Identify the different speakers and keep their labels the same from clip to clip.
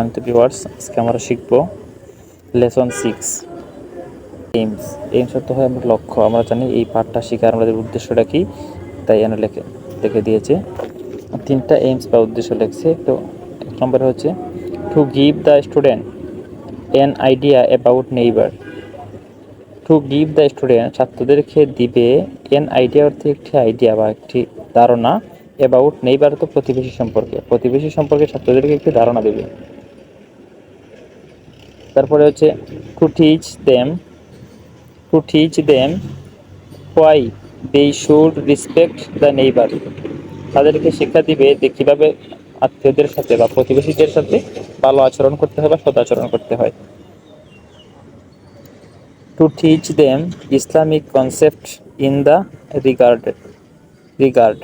Speaker 1: সম্মানিত ভিউয়ার্স আজকে আমরা শিখব লেসন সিক্স এইমস এইমস অর্থ হয় আমার লক্ষ্য। আমরা জানি এই পাঠটা শিখার আমাদের উদ্দেশ্যটা কি, তাই এনে লেখে, লিখে দিয়েছে। তিনটা এইমস বা উদ্দেশ্য লিখছে। তো এক নম্বরে হচ্ছে to give the student an idea about neighbour to give the student ছাত্রদেরকে দিবে এন আইডিয়া অর্থে একটি আইডিয়া বা একটি ধারণা অ্যাবাউট নেইবার তো প্রতিবেশী সম্পর্কে। প্রতিবেশী সম্পর্কে ছাত্রদেরকে একটি ধারণা দেবে। তারপরে হচ্ছে to teach them to teach them, why they should respect the neighbour তাদেরকে শিক্ষা দিবে যে কীভাবে আত্মীয়দের সাথে বা প্রতিবেশীদের সাথে ভালো আচরণ করতে হয় বা সদাচরণ করতে হয়। To teach them Islamic concept in the regard regard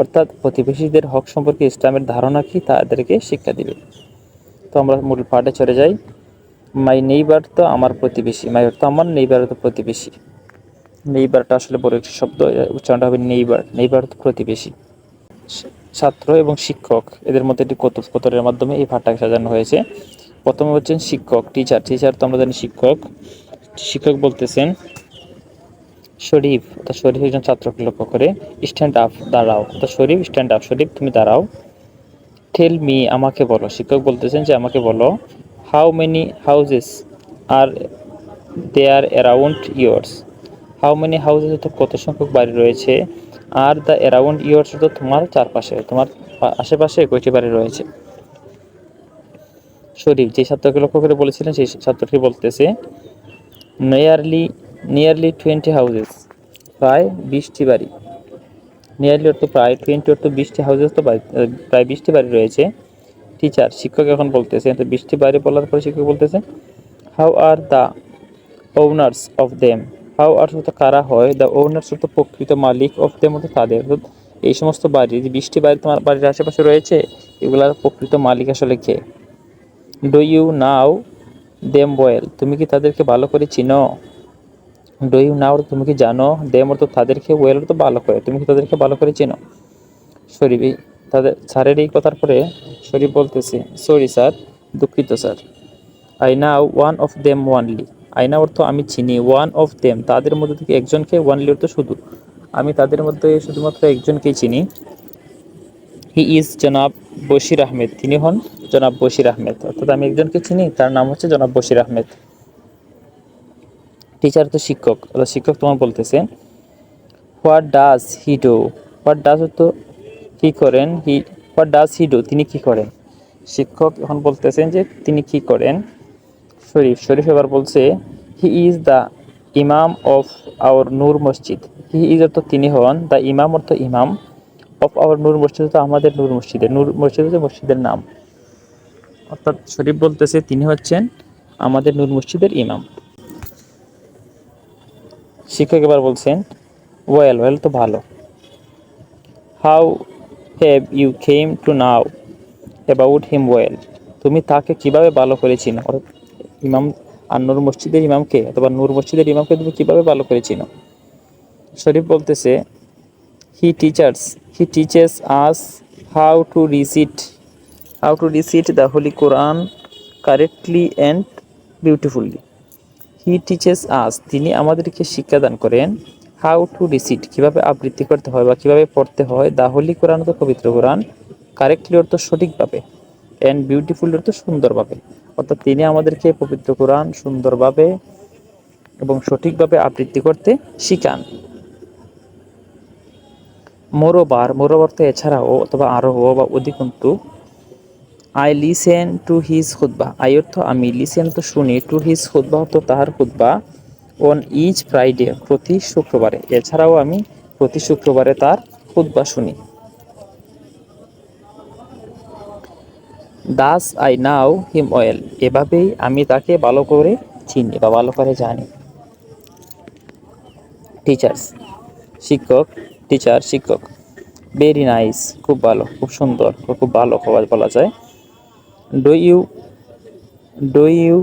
Speaker 1: অর্থাৎ প্রতিবেশীদের হক সম্পর্কে ইসলামের ধারণা কি, তাদেরকে শিক্ষা দিবে। তো আমরা মূল পাঠে চলে যাই। মাই নেইবার তো আমার প্রতিবেশী মাই অর্থ আমার নেইবার তো প্রতিবেশী। নেইবারটা আসলে বড় একটি শব্দ উচ্চারণটা হবে নেইবার নেইবার তো প্রতিবেশী। ছাত্র এবং শিক্ষক, এদের মধ্যে একটি কত, কতরের মাধ্যমে এই পাঠটাকে সাজানো হয়েছে? প্রথমে হচ্ছেন শিক্ষক টিচার টিচার তো আমরা জানি শিক্ষক। শিক্ষক বলতেছেন, শরীফ, অর্থাৎ শরীফ একজন ছাত্রকে লক্ষ্য করে স্ট্যান্ড আপ দাঁড়াও। অর্থাৎ শরীফ স্ট্যান্ড আপ শরীফ, তুমি দাঁড়াও। টেল মি আমাকে বলো। শিক্ষক বলতেছেন যে, আমাকে বলো। How many houses are there around yours how many houses তো কত সংখ্যক বাড়ি রয়েছে? আর দ্য অ্যারাউন্ড ইয়ার্স তো তোমার চারপাশে, তোমার আশেপাশে কয়টি বাড়ি রয়েছে? শরীফ যে ছাত্রকে লক্ষ্য করে বলেছিলেন, সেই ছাত্রটি বলতেছে নিয়ারলি নিয়ারলি টোয়েন্টি হাউজেস প্রায় বিশটি বাড়ি। নিয়ারলি অর্থ প্রায় টোয়েন্টি অর্থ বিশটি হাউজেস তো প্রায় বিশটি বাড়ি রয়েছে। টিচার শিক্ষক এখন বলতেছে তো বিশটি বাড়ি বলার পরে শিক্ষক বলতেছে how are the owners of them how are শুধু কারা হয়? দ্য ওনার্স অর্থ প্রকৃত মালিক অফ দেম অর্থ তাদের? এই সমস্ত বাড়ি, যে বৃষ্টি বাড়ি তোমার বাড়ির আশেপাশে রয়েছে, এগুলার প্রকৃত মালিক আসলে কে? Do you know them well তুমি কি তাদেরকে ভালো করে চিনো? ডু ইউ নাও তুমি কি জানো? দেম অর্থ তাদেরকে ওয়েল তো ভালো করে। তুমি কি তাদেরকে ভালো করে চেনো? শরীফ তাদের স্যারের এই কথার পরে শরীফ বলতেছে সরি স্যার দুঃখিত sir I know one of them only আইনা অর্থ আমি চিনি। ওয়ান অফ দেম তাদের মধ্যে থেকে একজনকে ওয়ানলি অর্থ শুধু। আমি তাদের মধ্যে শুধুমাত্র একজনকেই চিনি। হি ইজ জনাব বশির আহমেদ। তিনি হন জনাব বশির আহমেদ। অর্থাৎ আমি একজনকে চিনি, তার নাম হচ্ছে জনাব বশির আহমেদ। টিচার তো শিক্ষক। অর্থাৎ শিক্ষক তোমার বলতেছে what does he do what does তো কী করেন? He what does he do তিনি কি করেন? শিক্ষক এখন বলতেছেন যে তিনি কি করেন? শরীফ শরীফ এবার বলছে he is the imam of our Noor masjid he is অর্থ তিনি হন দ্য ইমাম অর্থ ইমাম অফ আওয়ার নূর মসজিদ তো আমাদের নূর মসজিদের নূর মসজিদ হচ্ছে মসজিদের নাম। অর্থাৎ শরীফ বলতেছে, তিনি হচ্ছেন আমাদের নূর মসজিদের ইমাম শিক্ষক এবার বলছেন ওয়েল ওয়েল তো ভালো। How have you came to know about him well তুমি তাকে কীভাবে ভালো করে চিনো ইমাম আর নূর মসজিদের ইমামকে অথবা নূর মসজিদের ইমামকে তুমি কীভাবে ভালো করে চিনো শরীফ বলতেছে he teachers he teachers us how to recite how to recite the holy Quran correctly and beautifully he teachers us তিনি আমাদেরকে শিক্ষাদান করেন হাউ টু রিসিট, কীভাবে আবৃত্তি করতে হয় বা কীভাবে পড়তে হয়, দা হোলি কোরআন তো পবিত্র কোরআন কারেক্টলি অর্থ সঠিকভাবে অ্যান্ড বিউটিফুল অর্থ সুন্দরভাবে। অর্থাৎ তিনি আমাদেরকে পবিত্র কোরআন সুন্দরভাবে এবং সঠিকভাবে আবৃত্তি করতে শিখান। মোরোবার মোরোবার তো এছাড়াও অথবা আরও বা অধিকন্তু আই লিসেন টু হিজ খুদ্া আই অর্থ আমি লিসেন তো শুনি টু হিজ খুদ্া অর্থ তাহার খুদ্া অন ইজ ফ্রাইডে প্রতি শুক্রবারে। এছাড়াও আমি প্রতি শুক্রবারে তার খুদ্া শুনি। Thus I know him well এভাবেই আমি তাকে ভালো করে চিনি বা ভালো করে জানি। টিচার্স শিক্ষক টিচার শিক্ষক। ভেরি নাইস খুব ভালো, খুব সুন্দর, খুব ভালো খবর বলা যায়। Do you do you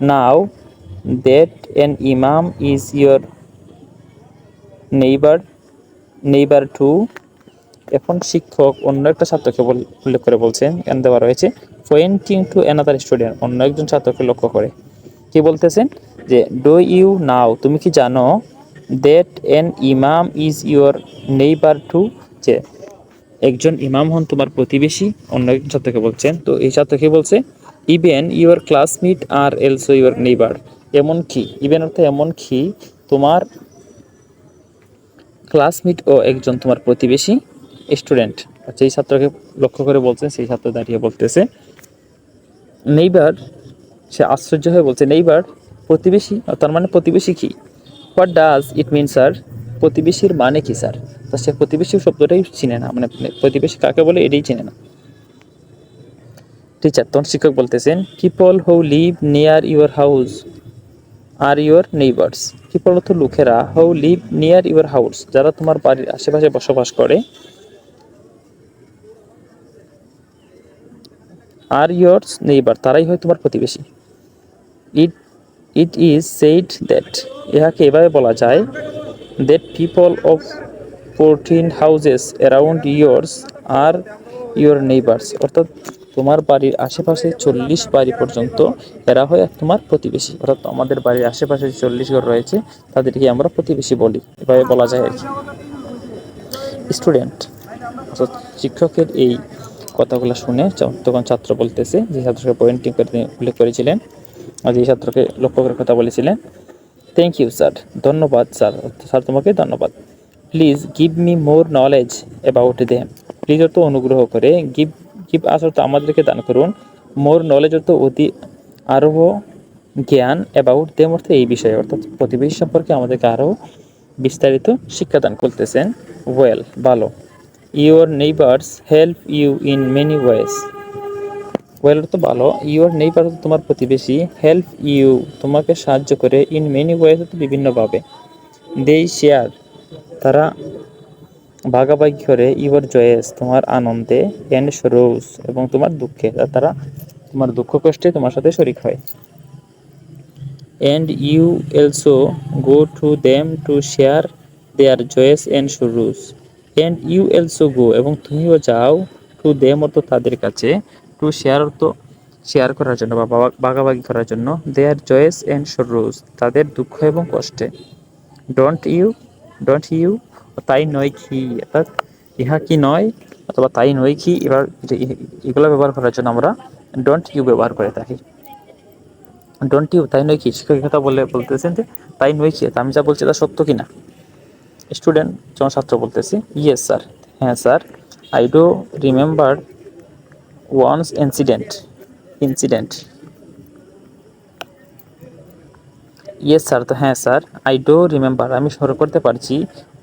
Speaker 1: know that an imam is your neighbour neighbour too এখন শিক্ষক, অন্য একটা ছাত্রকে উল্লেখ করে বলছেন, এখানে দেওয়া রয়েছে পয়েন্টিং টু অ্যানাদার স্টুডেন্ট অন্য একজন ছাত্রকে লক্ষ্য করে। কি বলতেছেন? যে ডো ইউ নাও তুমি কি জানো that an imam is your neighbour too যে, একজন ইমাম হন তোমার প্রতিবেশী, অন্য একজন ছাত্রকে বলছেন। তো এই ছাত্রকে বলছে? Even your classmate are also your neighbour এমন কি? ইভেন অর্থ এমন কি? তোমার ক্লাসমেট ও একজন তোমার প্রতিবেশী স্টুডেন্ট যেই ছাত্রকে লক্ষ্য করে বলছেন, সেই ছাত্র দাঁড়িয়ে বলতেছে নেইবার সে আশ্চর্য হয়ে বলছে নেইবার প্রতিবেশী? তার মানে প্রতিবেশী কি? What does it mean sir প্রতিবেশীর মানে কি স্যার তা সে প্রতিবেশী শব্দটাই চিনে না মানে প্রতিবেশী কাকে বলে এটাই চিনে না। টিচার তখন শিক্ষক বলতেছেন people who live near your house R your neighbours. People অর্থ লোকেরা? Who live near your house. যারা তোমার বাড়ির আশেপাশে বসবাস করে। আর ইয়োর্স নেইবার। তারাই হয় তোমার প্রতিবেশী। It it is said that. ইহাকে এভাবে বলা যায় that people of fourteen houses around yours are your neighbours. অর্থাৎ তোমার বাড়ির আশেপাশে চল্লিশ বাড়ি পর্যন্ত এরা হয় তোমার প্রতিবেশী। অর্থাৎ আমাদের বাড়ির আশেপাশে যে চল্লিশ ঘর রয়েছে, তাদেরকে আমরা প্রতিবেশী বলি। এভাবে বলা যায় আর কি। স্টুডেন্ট, অর্থাৎ শিক্ষকের এই কথাগুলো শুনে তখন ছাত্র বলতেছে, যে ছাত্রকে পয়েন্টিং করে উল্লেখ করেছিলেন, আর যে ছাত্রকে লক্ষ্য করে কথা বলেছিলেন থ্যাংক ইউ স্যার ধন্যবাদ স্যার স্যার তোমাকে ধন্যবাদ। Please give me more knowledge about them please অর্থ অনুগ্রহ করে গিভ গিভ আস অর্থ আমাদেরকে দান করুন। মোর নলেজ অর্থ অতি আরও জ্ঞান অ্যাবাউট দেম অর্থ এই বিষয়ে, অর্থাৎ প্রতিবেশী সম্পর্কে আমাদেরকে আরও বিস্তারিত শিক্ষাদান করতেছেন। ওয়েল ভালো। Your neighbours help you in many ways well তো ভালো। ইউর নেইবার তোমার প্রতিবেশী হেল্প ইউ তোমাকে সাহায্য করে ইন মেনি ওয়েস তো বিভিন্নভাবে দেই শেয়ার তারা ভাগাভাগি করে ইউর জয়েস তোমার আনন্দে অ্যান্ড সরোজ এবং তোমার দুঃখে তারা তোমার দুঃখ কষ্টে তোমার সাথে শরিক হয়। And you also go to them to share their joys and sorrows and you also go এবং তুমিও যাও টু দেম অর্থ তাদের কাছে টু শেয়ার অর্থ শেয়ার করার জন্য বা ভাগাভাগি করার জন্য দেয়ার জয়েস অ্যান্ড সরোজ তাদের দুঃখ এবং কষ্টে। ডোন্ট ইউ ডোন্ট ইউ তাই নয় কি, অর্থাৎ ইহা কি নয়, অথবা তাই নয় কি, এবার এগুলো ব্যবহার করার জন্য আমরা ডন্ট ইউ ব্যবহার করে থাকি। ডন্ট ইউ তাই নয় কি শিক্ষকের কথা বলে, বলতেছেন যে তাই নয় কি আমি যা বলছি তা সত্য কি না স্টুডেন্ট যখন ছাত্র বলতেছি। ইয়েস স্যার হ্যাঁ sir I do remember once incident incident yes sir তো হ্যাঁ স্যার আই ডো রিমেম্বার আমি স্মরণ করতে পারছি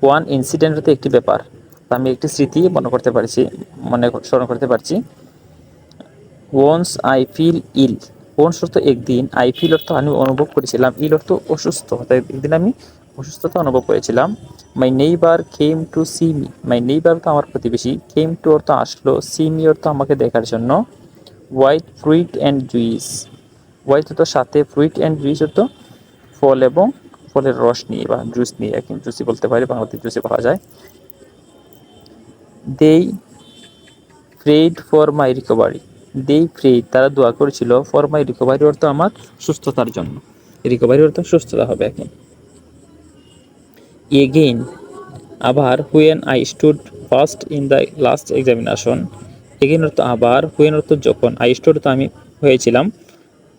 Speaker 1: ওয়ান ইনসিডেন্ট হতে একটি ব্যাপার। আমি একটি স্মৃতি মনে করতে পারছি, মনে স্মরণ করতে পারছি। Once I feel ill once অর্থ একদিন। আই ফিল অর্থ আমি অনুভব করেছিলাম। ইল অর্থ অসুস্থ। একদিন আমি অসুস্থতা অনুভব করেছিলাম। My neighbour came to see me my neighbour তো আমার প্রতিবেশী। কেম টু অর্থ আসলো। সি মি অর্থ আমাকে দেখার জন্য। White fruit and juice white অর্থ সাথে ফ্রুইট অ্যান্ড জুইস অর্থ ফল এবং ফলের রস নিয়ে বা জুস নিয়ে আর জুসি বলতে পারি বাংলাতে জুসি বলা যায়। They prayed for my recovery they prayed তারা দোয়া করেছিল ফর মাই রিকভারি অর্থ আমার সুস্থতার জন্য। রিকভারি অর্থ সুস্থতা হবে এখন এগেইন আবার when I stood first in the last examination again অর্থ আবার হুয়েন অর্থ যখন আই স্টুড তো আমি হয়েছিলাম।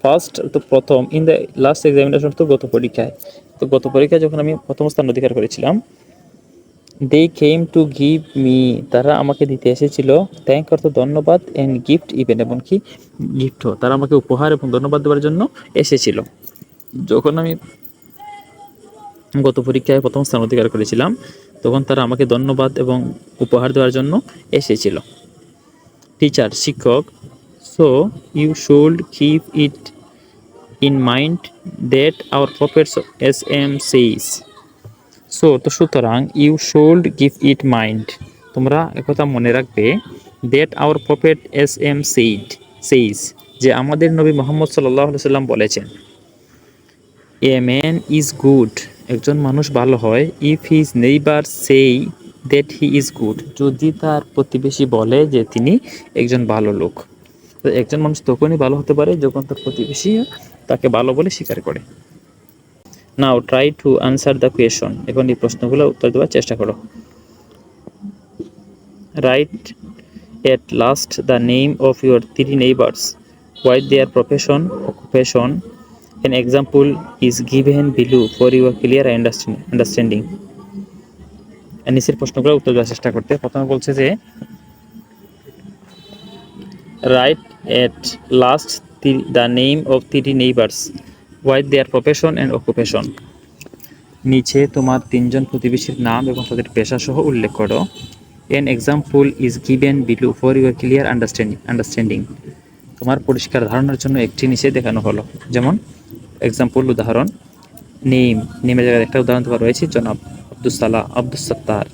Speaker 1: ফার্স্ট তো প্রথম ইন দ্য লাস্ট এক্সামিনেশন তো গত পরীক্ষায়। তো গত পরীক্ষায় যখন আমি প্রথম স্থান অধিকার করেছিলাম they came to give me তারা আমাকে দিতে এসেছিল থ্যাংক অর্থ ধন্যবাদ অ্যান্ড গিফট ইভেন এবং কি গিফটও তারা আমাকে উপহার এবং ধন্যবাদ দেওয়ার জন্য এসেছিল। যখন আমি গত পরীক্ষায় প্রথম স্থান অধিকার করেছিলাম, তখন তারা আমাকে ধন্যবাদ এবং উপহার দেওয়ার জন্য এসেছিল। টিচার শিক্ষক so you should keep it mind that our prophets S M says so তো সুতরাং you should give it mind তোমরা একথা মনে রাখবে our prophet S M said says যে আমাদের নবী মোহাম্মদ সাল্লাহ সাল্লাম বলেছেন এ ম্যান ইজ গুড একজন মানুষ ভালো হয় if his neighbour say that he is good যদি তার প্রতিবেশী বলে যে তিনি একজন ভালো লোক। তো একজন মানুষ তখনই ভালো হতে পারে, যখন তার প্রতিবেশী তাকে ভালো বলে স্বীকার করে। Now try to answer the question এখন এই প্রশ্নগুলো উত্তর দেওয়ার চেষ্টা করো। Write at last the name of your three neighbours white their profession occupation An example is given your clear understand- understanding. আর নিচের প্রশ্নগুলো উত্তর দেওয়ার চেষ্টা করতে। প্রথমে বলছে যে write at last the name of three neighbours white their profession and occupation নিচে তোমার তিনজন প্রতিবেশীর নাম এবং তাদের পেশা সহ উল্লেখ করো। An example is given below for your clear understanding understanding তোমার পরিষ্কার ধারণার জন্য একটি নিচে দেখানো হলো। যেমন এক্সাম্পল উদাহরণ। নেম নেমের জায়গায় একটা উদাহরণ তোমার রয়েছে, জনাব আব্দুল সালাহ আব্দুল সত্তার।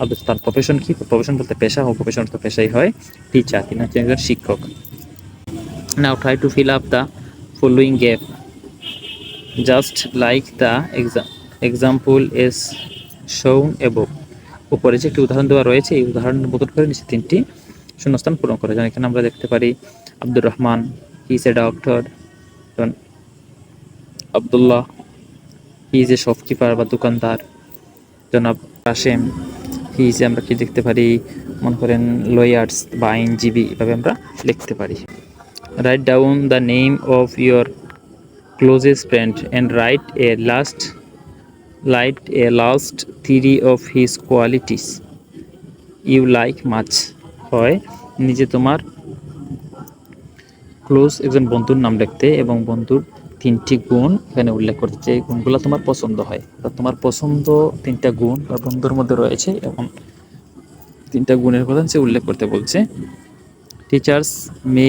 Speaker 1: আব্দুল সত্তার প্রফেশন কি? প্রফেশন বলতে পেশা ও প্রফেশন তো পেশাই হয়। টিচার তিনি হচ্ছেন একজন শিক্ষক। Now try to fill up the following gap just like the example as shown এবং উপরে যে একটি উদাহরণ দেওয়া রয়েছে, এই উদাহরণ মতন করে নিচে তিনটি শূন্যস্থান পূরণ করে যেমন এখানে আমরা দেখতে পারি Abdur Rahman is a doctor Abdullah is a shopkeeper বা দোকানদার। জনাব কাশেম হি ইজ আমরা কি দেখতে পারি, মনে করেন লয়ার্স বা আইনজীবী, এভাবে আমরা লিখতে পারি। Write down the name of your closest friend and write a last light a last three of his qualities you like মাছ হয় নিজে তোমার ক্লোজ একজন বন্ধুর নাম লিখতে এবং বন্ধুর তিনটি গুণ এখানে উল্লেখ করতে যে গুণগুলো তোমার পছন্দ হয়। তোমার পছন্দ তিনটা গুণ বা বন্ধুর মধ্যে রয়েছে এবং তিনটা গুণের কথা সে উল্লেখ করতে বলছে। Teachers may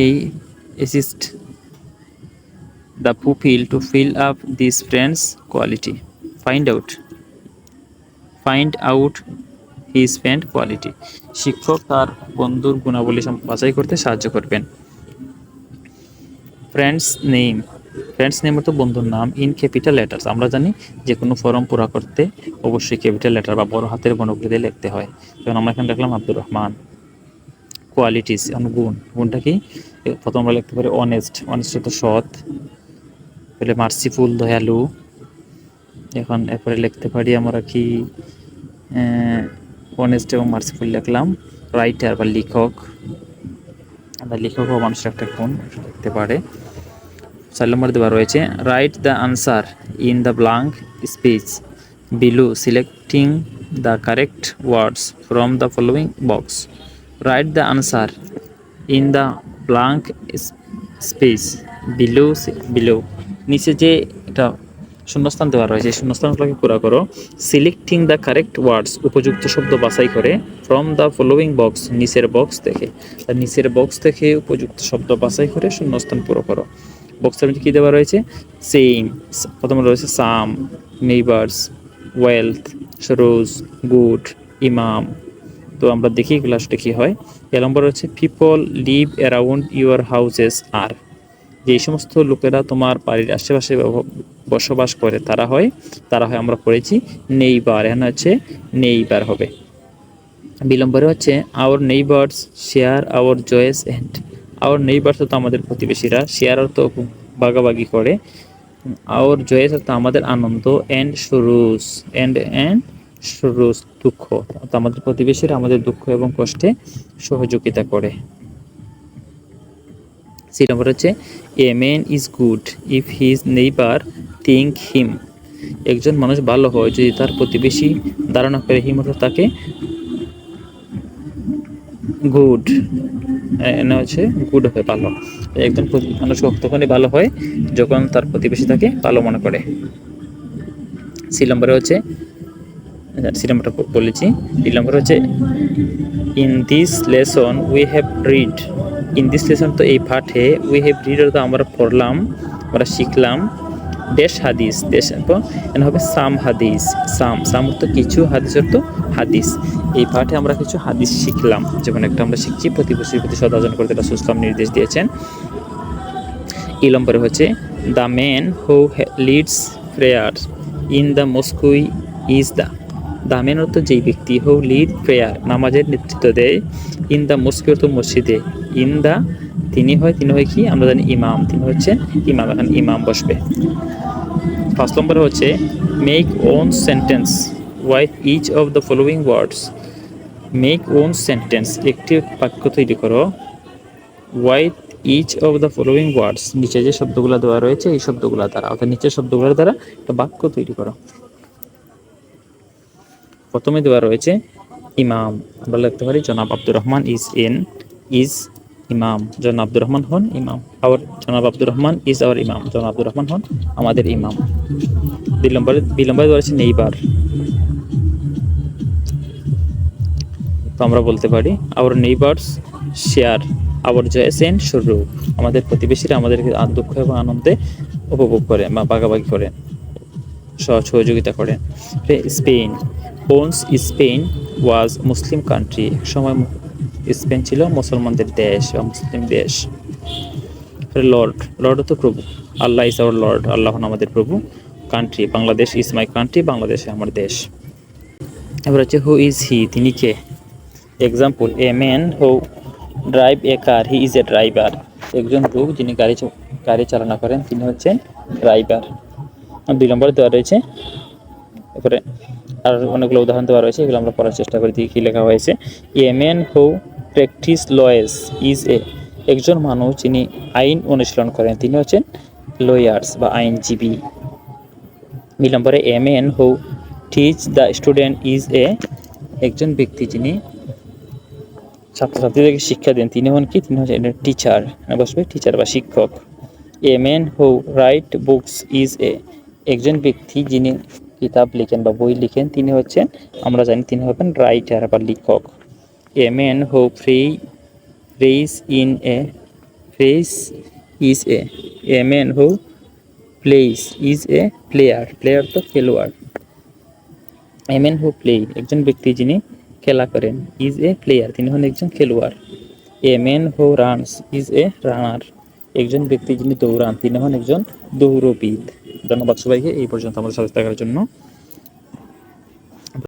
Speaker 1: assist the pupil to fill up this friends quality find out find out his friend quality শিক্ষক তার বন্ধুর গুণাবলী বাছাই করতে সাহায্য করবেন। ফ্রেন্ডস নেম ফ্রেন্ডস নেম অর্থ বন্ধুর নাম ইন ক্যাপিটাল লেটার্স আমরা জানি যে কোনো ফর্ম পুরা করতে অবশ্যই ক্যাপিটাল লেটার বা বড় হাতের দিয়ে লিখতে হয়। যেমন আমরা এখানে লিখলাম আব্দুর রহমান। কোয়ালিটিস গুণ গুণটা কি? প্রথম আমরা লিখতে পারি অনেস্ট অনেস্ট তো সৎ। তাহলে মার্সিফুল দয়ালু। এখন এরপরে লিখতে পারি আমরা কি? অনেস্ট এবং মার্সিফুল লিখলাম। রাইটার বা লেখক। আমরা লেখক ও মানুষের একটা গুণ লিখতে পারে। চার নম্বর দেওয়া রয়েছে write the answer in the blank space below selecting the correct words from the following box write the answer in the blank space below below নিচে যে একটা শূন্যস্থান দেওয়া রয়েছে শূন্যস্থানগুলোকে পুরো করো। সিলেক্টিং দ্য কারেক্ট ওয়ার্ডস উপযুক্ত শব্দ বাছাই করে ফ্রম দ্য ফলোয়িং বক্স নিচের বক্স থেকে তার নিচের বক্স থেকে উপযুক্ত শব্দ বাছাই করে শূন্যস্থান পুরো করো। বক্সের মধ্যে কী দেওয়া রয়েছে? সেইম প্রথমে রয়েছে some neighbours wealth rose good ইমাম তো আমরা দেখি এগুলো আসলে কী হয়। এ নম্বর হচ্ছে people live around your houses are যে সমস্ত লোকেরা তোমার বাড়ির আশেপাশে বসবাস করে, তারা হয় তারা হয় আমরা পড়েছি নেইবার এখানে হচ্ছে নেইবার হবে। বিলম্বরে হচ্ছে our neighbours share our joys and our neighbours তো আমাদের প্রতিবেশীরা শেয়ার অর্থ ভাগাভাগি করে। আওয়ার জয়েস অর্থ আমাদের আনন্দ অ্যান্ড সুরুস অ্যান্ড অ্যান্ড দুঃখ। আমাদের প্রতিবেশীরা আমাদের দুঃখ এবং কষ্টে সহযোগিতা করে। সি নম্বর হচ্ছে a man is good if his neighbour think him একজন মানুষ ভালো হয় যদি তার প্রতিবেশী ধারণা করে হিম অর্থাৎ তাকে গুড এনে হচ্ছে গুড হবে ভালো। একজন মানুষ তখনই ভালো হয় যখন তার প্রতিবেশী তাকে ভালো মনে করে। সি নম্বরে হচ্ছে সি নম্বরটা বলেছি। ডি নম্বর হচ্ছে in this lesson we have read in this lesson তো এই পাঠে উই হ্যাভ রিড অর্থ আমরা পড়লাম, আমরা শিখলাম। দেশ হাদিস দেশ এখানে হবে সাম হাদিস সাম সাম অর্থ কিছু, হাদিস অর্থ হাদিস। এই পাঠে আমরা কিছু হাদিস শিখলাম, যেমন একটা আমরা শিখছি, প্রতিবেশীর প্রতি সদাচরণ করতে রাসূল ইসলাম নির্দেশ দিয়েছেন। এই নম্বরে হচ্ছে the man who leads prayer in the mosque is the man যেই ব্যক্তি হু লিড প্রেয়ার, নামাজের নেতৃত্ব দেয় ইন দ্য মস্কি অর্থ মসজিদে। ইন দ্য তিনি হয় তিনি হয় কি? আমরা জানি ইমাম, তিনি হচ্ছেন ইমাম, এখানে ইমাম বসবে। ফার্স্ট নম্বরে হচ্ছে make own sentence with each of the following words make own sentence একটি বাক্য তৈরি করো। With each of the following words নিচে যে শব্দগুলো দেওয়া রয়েছে, এই শব্দগুলো দ্বারা, অর্থাৎ নিচের শব্দগুলোর দ্বারা একটা বাক্য তৈরি করো। প্রথমে দেওয়া রয়েছে, ইমাম। আমরা লিখতে পারি, জনাব Abdur Rahman is in, is imam. জনাব আব্দুর রহমান হন ইমাম। আওয়ার, জনাব আব্দুর রহমান ইজ আওয়ার ইমাম। জনাব আব্দুর রহমান হন আমাদের ইমাম। দুই নম্বরে দেওয়া রয়েছে নেইবার। তো আমরা বলতে পারি our neighbours share our joys and sorrows আমাদের প্রতিবেশীরা আমাদেরকে দুঃখ এবং আনন্দে উপভোগ করে বা ভাগাভাগি সহ- সহযোগিতা করেন Spain once Spain was Muslim country. এক সময় স্পেন ছিল মুসলমানদের দেশ বা মুসলিম দেশ। লর্ড লর্ড তো প্রভু। Allah is our lord, Allah আমাদের প্রভু। Country, Bangladesh is my country, Bangladesh আমার দেশ। এবার হচ্ছে হু ইজ হি তিনি কে? Example a man who drive a car he is a driver একজন লোক যিনি গাড়ি গাড়ি চালনা করেন, তিনি হচ্ছেন ড্রাইভার দুই নম্বরে দেওয়া রয়েছে, এরপরে আর অনেকগুলো উদাহরণ দেওয়া রয়েছে, এগুলো আমরা পড়ার চেষ্টা করি, দেখি কী লেখা হয়েছে। A man who practice laws is a একজন মানুষ যিনি আইন অনুশীলন করেন, তিনি হচ্ছেন লয়ার্স বা আইনজীবী। দুই নম্বরে a man who teach the student is a একজন ব্যক্তি যিনি ছাত্রছাত্রীদেরকে শিক্ষা দেন, তিনি হন কি? তিনি হচ্ছেন টিচার বসবে টিচার বা শিক্ষক। A man who write books is a একজন ব্যক্তি যিনি কিতাব লিখেন বা বই লিখেন, তিনি হচ্ছেন, আমরা জানি তিনি হবেন রাইটার বা লেখক। A man who free, phrase in a, phrase is a. A man who plays is a player player তো খেলোয়াড়। এ ম্যান হু প্লে, একজন ব্যক্তি যিনি খেলা করেন, ইজ এ প্লেয়ার, তিনি হন একজন খেলোয়াড়। A man who runs, is a runner. একজন ব্যক্তি যিনি দৌড়ান, তিনি হন একজন দৌড়বিদ। ধন্যবাদ সবাইকে, এই পর্যন্ত আমাদের সাথে থাকার জন্য।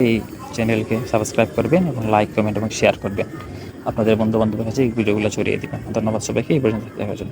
Speaker 1: এই চ্যানেলকে সাবস্ক্রাইব করবেন এবং লাইক, কমেন্ট এবং শেয়ার করবেন। আপনাদের বন্ধু বান্ধবের কাছে এই ভিডিওগুলো ছড়িয়ে দেবেন। ধন্যবাদ সবাইকে, এই পর্যন্ত দেখার জন্য।